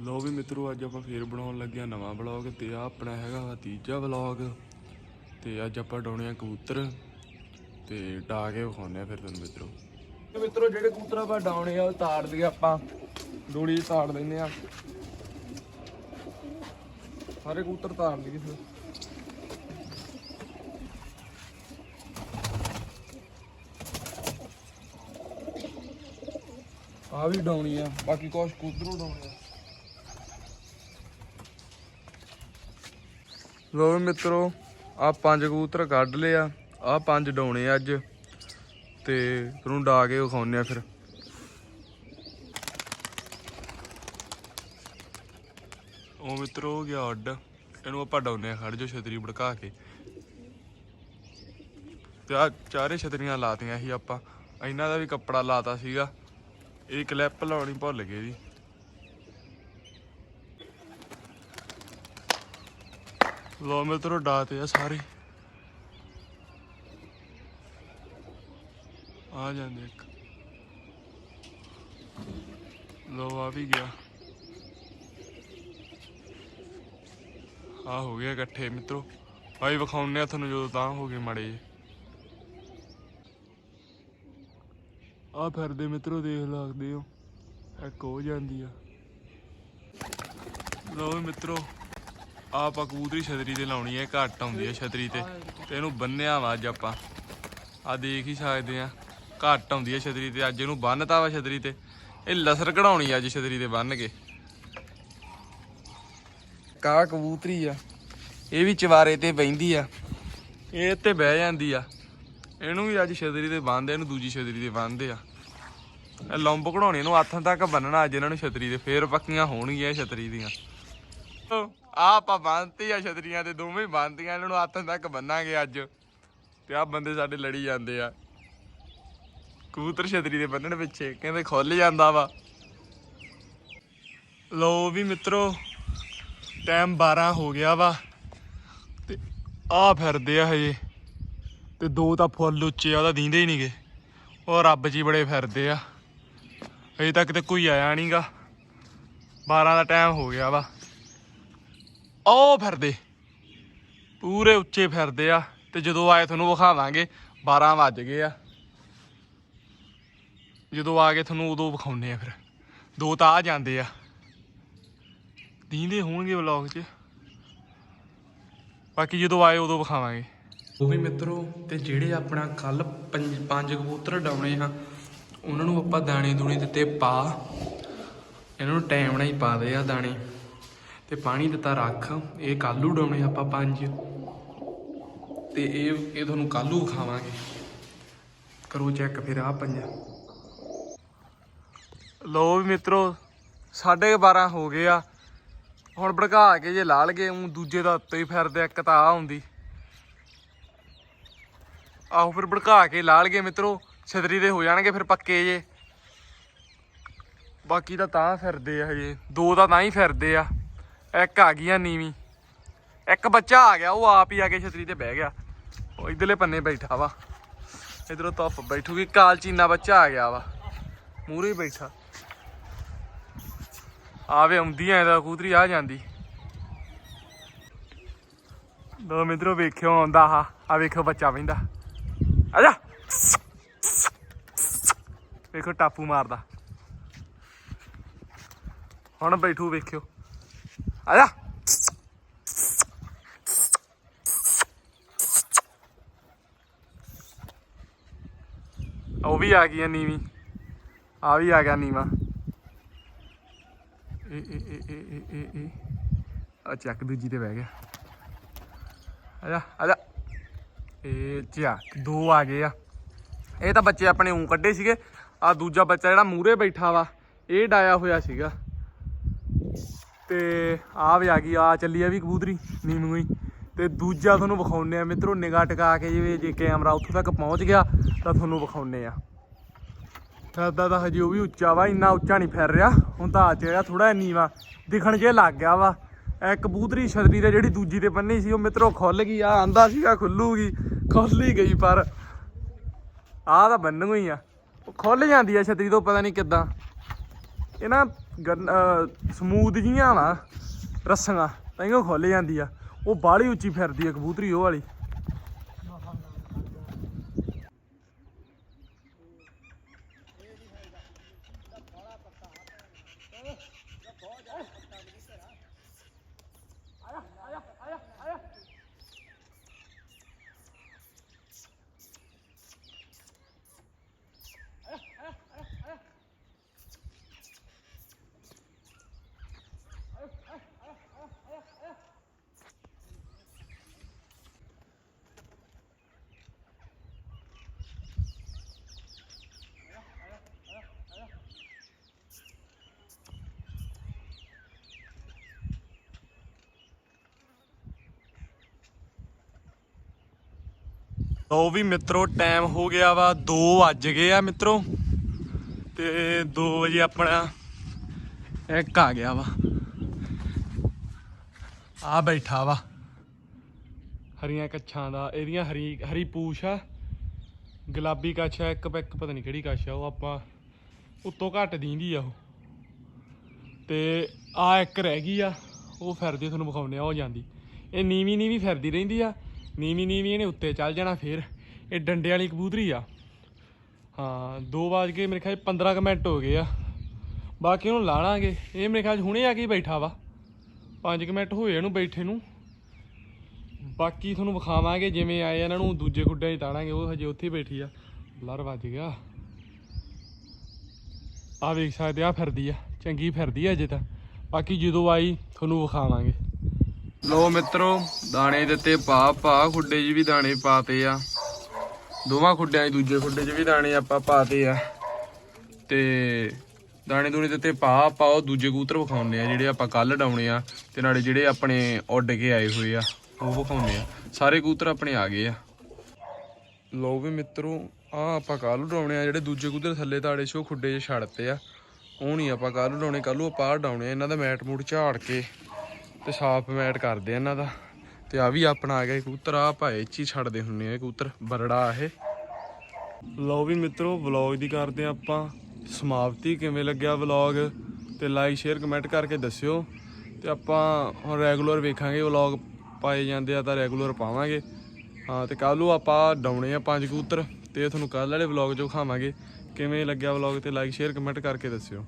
ਲੋ ਵੀ ਮਿੱਤਰੋ, ਅੱਜ ਆਪਾਂ ਫੇਰ ਬਣਾਉਣ ਲੱਗੇ ਆ ਨਵਾਂ ਵਲੌਗ ਤੇ ਆ ਆਪਣਾ ਹੈਗਾ ਵਾ ਤੀਜਾ ਵਲੌਗ ਤੇ ਅੱਜ ਆਪਾਂ ਡਾਉਣੇ ਆ ਕਬੂਤਰ ਤੇ ਡਾ ਕੇ ਵਿਖਾਉਂਦੇ ਆ ਫਿਰ ਤੁਹਾਨੂੰ ਮਿੱਤਰੋ। ਮਿੱਤਰੋ, ਜਿਹੜੇ ਕਬੂਤਰ ਆਪਾਂ ਡਾਉਣੇ ਆ, ਉਹ ਤਾੜ ਦਈਏ ਆਪਾਂ। ਡੋਲੀ ਤਾੜ ਲੈਨੇ ਆ ਸਾਰੇ ਕਬੂਤਰ ਤਾੜ ਲਈਏ ਫਿਰ। ਆ ਵੀ ਡਾਉਣੀ ਆ, ਬਾਕੀ ਕੁਛ ਕਬੂਤਰੋਂ ਡਾਉਣੇ ਆ। ਲੋ ਵੀ ਮਿੱਤਰੋ ਆ ਪੰਜ ਕਬੂਤਰ ਕੱਢ ਲਿਆ ਆ ਪੰਜ ਡਾਉਣੇ ਅੱਜ। ਤੇ ਤੁਹਾਨੂੰ ਡਾ ਕੇ ਵਿਖਾਉਂਦੇ ਆ ਫਿਰ। ਉਹ ਮਿੱਤਰੋ, ਹੋ ਗਿਆ ਅੱਡ। ਇਹਨੂੰ ਆਪਾਂ ਡਾਉਨੇ ਆ ਖੜ ਜੋ ਛਤਰੀ ਭੜਕਾ ਕੇ। ਤੇ ਆ ਚਾਰੇ ਛਤਰੀਆਂ ਲਾਤੀਆਂ ਸੀ ਆਪਾਂ। ਇਹਨਾਂ ਦਾ ਵੀ ਕੱਪੜਾ ਲਾਤਾ ਸੀਗਾ। ਇਹ ਕਲਿੱਪ ਲਾਉਣੀ ਭੁੱਲ ਗਏ ਜੀ। ਲੋ ਮਿੱਤਰੋ ਡਾਤੇ ਆ ਸਾਰੇ। ਆ ਜਾਂਦੇ ਇੱਕ। ਲੋ ਆ ਵੀ ਗਿਆ। ਆ ਹੋ ਗਿਆ ਇਕੱਠੇ ਮਿੱਤਰੋ। ਭਾਈ ਵਿਖਾਉਣੇ ਆ ਤੁਹਾਨੂੰ ਜਦੋਂ ਤਾਂ ਹੋ ਗਏ ਮੜੇ ਜੇ ਆ ਫਿਰਦੇ ਮਿੱਤਰੋ ਦੇਖ ਲੱਗਦੇ ਹੋ। ਇੱਕ ਹੋ ਜਾਂਦੀ ਆ। ਲੋ ਵੀ ਮਿੱਤਰੋ। ਆ ਆਪਾਂ ਕਬੂਤਰੀ ਛਤਰੀ ਤੇ ਲਾਉਣੀ ਹੈ, ਘੱਟ ਆਉਂਦੀ ਹੈ ਛਤਰੀ ਤੇ। ਤੇ ਇਹਨੂੰ ਬੰਨਿਆ ਵਾ ਅੱਜ ਆਪਾਂ। ਆ ਦੇਖ ਹੀ ਸਕਦੇ ਆ ਘੱਟ ਆਉਂਦੀ ਹੈ ਛਤਰੀ ਤੇ। ਅੱਜ ਇਹਨੂੰ ਬੰਨਤਾ ਵਾ ਛਤਰੀ ਤੇ। ਇਹ ਲਸਰ ਕਢਾਉਣੀ ਆ ਅੱਜ ਛਤਰੀ ਤੇ ਬੰਨ ਕੇ। ਕਾ ਕਬੂਤਰੀ ਆ। ਇਹ ਵੀ ਚਵਾਰੇ ਤੇ ਬੈੰਦੀ ਆ। ਇਹ ਤੇ ਬਹਿ ਜਾਂਦੀ ਆ। ਇਹਨੂੰ ਵੀ ਅੱਜ ਛਤਰੀ ਤੇ ਬੰਨਦੇ, ਇਹਨੂੰ ਦੂਜੀ ਛਤਰੀ ਤੇ ਬੰਨਦੇ ਆ। ਇਹ ਲੰਬ ਕਢਾਉਣੀ, ਇਹਨੂੰ ਹੱਥਾਂ ਤੱਕ ਬੰਨਣਾ ਅੱਜ ਇਹਨਾਂ ਨੂੰ ਛਤਰੀ ਤੇ। ਫੇਰ ਪੱਕੀਆਂ ਹੋਣਗੀਆਂ ਇਹ ਛਤਰੀ ਦੀਆਂ। ਆ ਆਪਾਂ ਬੰਨਤੀ ਆ ਛਤਰੀਆਂ ਤੇ ਦੋਵੇਂ ਬੰਨਤੀਆਂ, ਇਹਨਾਂ ਨੂੰ ਹੱਥਾਂ ਤੱਕ ਬੰਨਾਂਗੇ ਅੱਜ। ਤੇ ਆ ਬੰਦੇ ਸਾਡੇ ਲੜੀ ਜਾਂਦੇ ਆ। ਕਬੂਤਰ ਛਤਰੀ ਦੇ ਬੰਨਣ ਪਿੱਛੇ, ਕਹਿੰਦੇ ਖੁੱਲ ਜਾਂਦਾ ਵਾ। ਲੋ ਵੀ ਮਿੱਤਰੋ ਟਾਈਮ 12 ਹੋ ਗਿਆ ਵਾ। ਤੇ ਆ ਫਿਰਦੇ ਆ ਹਜੇ। ਤੇ ਦੋ ਤਾਂ ਫੁੱਲ ਉੱਚੇ ਆ, ਉਹਦਾ ਦੀਂਦੇ ਹੀ ਨਹੀਂਗੇ ਉਹ ਰੱਬ ਜੀ ਬੜੇ ਫਿਰਦੇ ਆ। ਹਜੇ ਤੱਕ ਤੇ ਕੋਈ ਆਇਆ ਨਹੀਂਗਾ 12 ਦਾ ਟਾਈਮ ਹੋ ਗਿਆ ਵਾ। ਉਹ ਫਿਰਦੇ। ਪੂਰੇ ਉੱਚੇ ਫਿਰਦੇ ਆ ਤੇ ਜਦੋਂ ਆਏ ਤੁਹਾਨੂੰ ਵਿਖਾਵਾਂਗੇ 12 ਵੱਜ ਗਏ ਆ। ਜਦੋਂ ਆ ਕੇ ਤੁਹਾਨੂੰ ਉਦੋਂ ਵਿਖਾਉਨੇ ਆ ਫਿਰ। ਦੋ ਤਾਂ ਆ ਜਾਂਦੇ ਆ। ਦੀਂਦੇ ਹੋਣਗੇ ਵਲੌਗ 'ਚ। ਬਾਕੀ ਜਦੋਂ ਆਏ ਉਦੋਂ ਵਿਖਾਵਾਂਗੇ। ਉਹ ਮਿੱਤਰੋ, ਤੇ ਜਿਹੜੇ ਆਪਣਾ ਕੱਲ ਪੰਜ ਕਬੂਤਰ ਡਾਉਣੇ ਆ, ਉਹਨਾਂ ਨੂੰ ਆਪਾਂ ਦਾਣੇ ਦੂਣੇ ਦਿੱਤੇ ਪਾ। ਇਹਨਾਂ ਨੂੰ ਟਾਈਮ ਨਾਲ ਹੀ ਪਾ ਦੇ ਆ ਦਾਣੇ। ਤੇ ਪਾਣੀ ਦਿੱਤਾ ਰੱਖ, ਇਹ ਕਾਲੂ ਡਾਉਣੇ ਆਪਾਂ ਪੰਜ। ਤੇ ਇਹ ਇਹ ਤੁਹਾਨੂੰ ਕਾਲੂ ਖਾਵਾਂਗੇ। ਕਰੋ ਚੈੱਕ ਫਿਰ ਆ ਪੰਜਾ। ਲੋ ਵੀ ਮਿੱਤਰੋ 12:30 ਹੋ ਗਏ ਆ। ਹੁਣ ਭੜਕਾ ਕੇ ਜੇ ਲਾਲ ਗਏ ਉਹ ਦੂਜੇ ਦਾ ਉੱਤੇ ਹੀ ਫਿਰਦੇ ਇੱਕ ਤਾਂ ਆ ਹੁੰਦੀ। ਆਹੋ ਫਿਰ ਭੜਕਾ ਕੇ ਲਾਲ ਗਏ ਮਿੱਤਰੋ, ਛਤਰੀ ਦੇ ਹੋ ਜਾਣਗੇ ਫਿਰ ਪੱਕੇ ਜੇ। ਬਾਕੀ ਤਾਂ ਤਾਂ ਫਿਰਦੇ ਆ ਹਜੇ, ਦੋ ਤਾਂ ਤਾਂ ਹੀ ਫਿਰਦੇ ਆ। ਇੱਕ ਆ ਗਈ ਆ ਨੀਵੀਂ। ਇੱਕ ਬੱਚਾ ਆ ਗਿਆ, ਉਹ ਆਪ ਹੀ ਆ ਕੇ ਛਤਰੀ ਤੇ ਬਹਿ ਗਿਆ। ਉਹ ਇਧਰਲੇ ਪੰਨੇ ਬੈਠਾ ਵਾ। ਇਧਰੋਂ ਧੁੱਪ ਬੈਠੂਗੀ, ਕਾਲਚੀਨਾ ਬੱਚਾ ਆ ਗਿਆ ਵਾ। ਮੂਰੇ ਬੈਠਾ। ਆਵੇ ਆਉਂਦੀ ਐ ਦਾ ਕੂਤਰੀ ਆ ਜਾਂਦੀ। ਦੋ ਮਿੱਤਰੋ, ਵੇਖਿਓ ਆਉਂਦਾ ਆ ਆ ਵੇਖੋ ਬੱਚਾ ਬੈਂਦਾ ਆ ਜਾ। ਵੇਖੋ ਟਾਪੂ ਮਾਰਦਾ। ਹੁਣ ਬੈਠੂ, ਵੇਖਿਓ। ਆ ਜਾ ਉਹ ਵੀ ਆ ਗਈ ਆ ਨੀਵੀਂ। ਆ ਵੀ ਆ ਗਿਆ ਨੀਵਾ। ਏ ਏ ਏ ਏ ਏ ਏ ਆ ਚੱਕ ਦੂਜੀ ਤੇ ਬਹਿ ਗਿਆ। ਆ ਜਾ ਆ ਜਾ। ਇਹ ਚਾ ਦੋ ਆ ਗਏ ਆ। ਇਹ ਤਾਂ ਬੱਚੇ ਆਪਣੇ ਉਂ ਕੱਢੇ ਸੀਗੇ। ਆ ਦੂਜਾ ਬੱਚਾ ਜਿਹੜਾ ਮੂਰੇ ਬੈਠਾ ਵਾ, ਇਹ ਡਾਇਆ ਹੋਇਆ ਸੀਗਾ। ਤੇ ਆ ਵੀ ਆ ਗਈ ਆ ਚੱਲੀ ਆ ਵੀ ਕਬੂਤਰੀ, ਨੀਮੂ ਹੀ। ਤੇ ਦੂਜਾ ਤੁਹਾਨੂੰ ਵਿਖਾਉਨੇ ਆ ਮਿੱਤਰੋ, ਨਿਗਾਹ ਟਿਕਾ ਕੇ ਜਿਵੇਂ ਜੇ ਕੈਮਰਾ ਉੱਥੋਂ ਤੱਕ ਪਹੁੰਚ ਗਿਆ, ਤਾਂ ਤੁਹਾਨੂੰ ਵਿਖਾਉਨੇ ਆ। ਫਿਰਦਾ ਤਾਂ ਹਜੇ ਉਹ ਵੀ ਉੱਚਾ ਵਾ, ਇੰਨਾ ਉੱਚਾ ਨਹੀਂ ਫਿਰ ਰਿਹਾ। ਹੁਣ ਤਾਂ ਆ ਜਿਹੜਾ ਥੋੜਾ ਨੀਵਾ ਦਿਖਣ ਜੇ ਲੱਗ ਗਿਆ ਵਾ। ਇਹ ਕਬੂਤਰੀ ਛਤਰੀ ਤੇ ਜਿਹੜੀ ਦੂਜੀ ਤੇ ਬੰਨੀ ਸੀ, ਉਹ ਮਿੱਤਰੋ ਖੁੱਲ ਗਈ ਆ ਆਂਦਾ ਸੀਗਾ ਖੁੱਲੂਗੀ, ਖੁੱਲ ਹੀ ਗਈ ਪਰ ਆਹ ਤਾਂ ਬੰਨੂ ਹੀ ਆ। ਉਹ ਖੁੱਲ ਜਾਂਦੀ ਆ ਛਤਰੀ ਤੋਂ, ਪਤਾ ਨਹੀਂ ਕਿੱਦਾਂ। ਇਹ ਨਾ ਸਮੂਦ ਜੀਆਂ ਵਾ ਰੱਸੀਆਂ ਤਾਈਓ ਖੁੱਲ ਜਾਂਦੀ ਆ। ਉਹ ਬਾਹਲੀ ਉੱਚੀ ਫਿਰਦੀ ਆ ਕਬੂਤਰੀ, ਉਹ ਵਾਲੀ। ਲੋ ਵੀ ਮਿੱਤਰੋ ਟਾਈਮ ਹੋ ਗਿਆ ਵਾ 2 ਵੱਜ ਗਏ ਆ ਮਿੱਤਰੋ। ਤੇ 2 ਵਜੇ ਆਪਣਾ ਇੱਕ ਆ ਗਿਆ ਵਾ। ਆ ਬੈਠਾ ਵਾ। ਹਰੀਆਂ ਕੱਛਾਂ ਦਾ, ਇਹਦੀਆਂ ਹਰੀ ਹਰੀ ਪੂਛ ਆ। ਗੁਲਾਬੀ ਕੱਛ ਆ, ਇੱਕ ਇੱਕ ਪਤਾ ਨਹੀਂ ਕਿਹੜੀ ਕੱਛ ਆ, ਉਹ ਆਪਾਂ ਉੱਤੋਂ ਘੱਟ ਦੀਂਦੀ ਆ ਉਹ। ਤੇ ਆ ਇੱਕ ਰਹਿ ਗਈ ਆ, ਉਹ ਫਿਰਦੀ ਤੁਹਾਨੂੰ ਵਿਖਾਉਨੇ ਆ, ਉਹ ਜਾਂਦੀ। ਇਹ ਨੀਵੀਂ ਨੀਵੀਂ ਫਿਰਦੀ ਰਹਿੰਦੀ ਆ। ਨੀਵੀਂ ਨੀਵੀਂ ਇਹਨੇ ਉੱਤੇ ਚੱਲ ਜਾਣਾ ਫੇਰ। ਇਹ ਡੰਡੇ ਵਾਲੀ ਕਬੂਤਰੀ ਆ। ਹਾਂ 2 ਵਜ ਕੇ ਮੇਰੇ ਖਿਆਲ 'ਚ 15 ਕੁ ਮਿੰਟ ਹੋ ਗਏ ਆ। ਬਾਕੀ ਉਹਨੂੰ ਲਾ ਲਾਂਗੇ। ਇਹ ਮੇਰੇ ਖਿਆਲ 'ਚ ਹੁਣੇ ਆ ਕੇ ਬੈਠਾ ਵਾ। 5 ਕੁ ਮਿੰਟ ਹੋਏ ਇਹਨੂੰ ਬੈਠੇ ਨੂੰ। ਬਾਕੀ ਤੁਹਾਨੂੰ ਵਿਖਾਵਾਂਗੇ ਜਿਵੇਂ ਆਏ ਇਹਨਾਂ ਨੂੰ, ਦੂਜੇ ਗੁੱਡਿਆਂ 'ਚ ਤਾੜਾਂਗੇ, ਉਹ ਹਜੇ ਉੱਥੇ ਹੀ ਬੈਠੀ ਆ। ਬਲਰ ਵੱਜ ਗਿਆ। ਆ ਵੇਖ ਸਕਦੇ ਆ ਫਿਰਦੀ ਆ। ਚੰਗੀ ਫਿਰਦੀ ਆ ਅਜੇ ਤਾਂ। ਬਾਕੀ ਜਦੋਂ ਆਈ, ਤੁਹਾਨੂੰ ਵਿਖਾਵਾਂਗੇ। ਲੋ ਮਿੱਤਰੋ, ਦਾਣੇ ਦਿੱਤੇ ਪਾ ਪਾ, ਖੁੱਡੇ 'ਚ ਵੀ ਦਾਣੇ ਪਾਤੇ ਆ। ਦੋਵਾਂ ਖੁੱਡਿਆਂ 'ਚ, ਦੂਜੇ ਖੁੱਡੇ 'ਚ ਵੀ ਦਾਣੇ ਆਪਾਂ ਪਾਤੇ ਆ। ਤੇ ਦਾਣੇ ਦੂਣੇ ਦਿੱਤੇ ਪਾ ਪਾ ਉਹ ਦੂਜੇ ਕੂਤਰ ਵਿਖਾਉਣੇ ਆ, ਜਿਹੜੇ ਆਪਾਂ ਕੱਲ ਡਾਉਣੇ ਆ ਤੇ ਨਾਲੇ ਜਿਹੜੇ ਆਪਣੇ ਉੱਡ ਕੇ ਆਏ ਹੋਏ ਆ, ਉਹ ਵਿਖਾਉਣੇ ਆ। ਸਾਰੇ ਕੂਤਰ ਆਪਣੇ ਆ ਗਏ ਆ। ਲੋ ਵੀ ਮਿੱਤਰੋ ਆ ਆਪਾਂ ਕੱਲ ਡਾਉਣੇ ਆ, ਜਿਹੜੇ ਦੂਜੇ ਕੂਤਰ ਥੱਲੇ ਤਾੜੇ 'ਚ ਉਹ ਖੁੱਡੇ 'ਚ ਛੱਡਤੇ ਆ। ਉਹ ਨਹੀਂ ਆਪਾਂ ਕੱਲ ਡਾਉਣੇ ਕੱਲ ਨੂੰ ਆਪਾਂ ਆਹ ਡਾਉਣੇ ਆ, ਇਹਨਾਂ ਦਾ ਮੈਟ ਮੂਟ ਝਾੜ ਕੇ। ਤੇ ਸਾਫ਼ ਮੈਟ ਕਰਦੇ ਇਹਨਾਂ ਦਾ। ਤੇ ਆ ਵੀ ਆਪਣਾ ਆ ਗਿਆ ਇਹ ਕਬੂਤਰ ਆ ਭਾਏ ਚ ਹੀ ਛੱਡਦੇ ਹੁੰਨੇ ਆ ਇਹ ਕਬੂਤਰ, ਬਰੜਾ ਇਹ। ਲਓ ਵੀ ਮਿੱਤਰੋ ਵਲੌਗ ਦੀ ਕਰਦੇ ਆ ਆਪਾਂ। ਸਮਾਪਤੀ, ਕਿਵੇਂ ਲੱਗਿਆ ਵਲੌਗ ਤੇ ਲਾਈਕ ਸ਼ੇਅਰ ਕਮੈਂਟ ਕਰਕੇ ਦੱਸਿਓ। ਤੇ ਆਪਾਂ ਹੁਣ ਰੈਗੂਲਰ ਵੇਖਾਂਗੇ ਵਲੌਗ ਪਾਏ ਜਾਂਦੇ ਆ ਤਾਂ ਰੈਗੂਲਰ ਪਾਵਾਂਗੇ। ਹਾਂ, ਤੇ ਕੱਲ ਨੂੰ ਆਪਾਂ ਡਾਉਣੇ ਆ ਪੰਜ ਕਬੂਤਰ। ਤੇ ਤੁਹਾਨੂੰ ਕੱਲ ਵਾਲੇ ਵਲੌਗ 'ਚ ਖਾਵਾਂਗੇ। ਕਿਵੇਂ ਲੱਗਿਆ ਵਲੌਗ ਤੇ ਲਾਈਕ ਸ਼ੇਅਰ ਕਮੈਂਟ ਕਰਕੇ ਦੱਸਿਓ।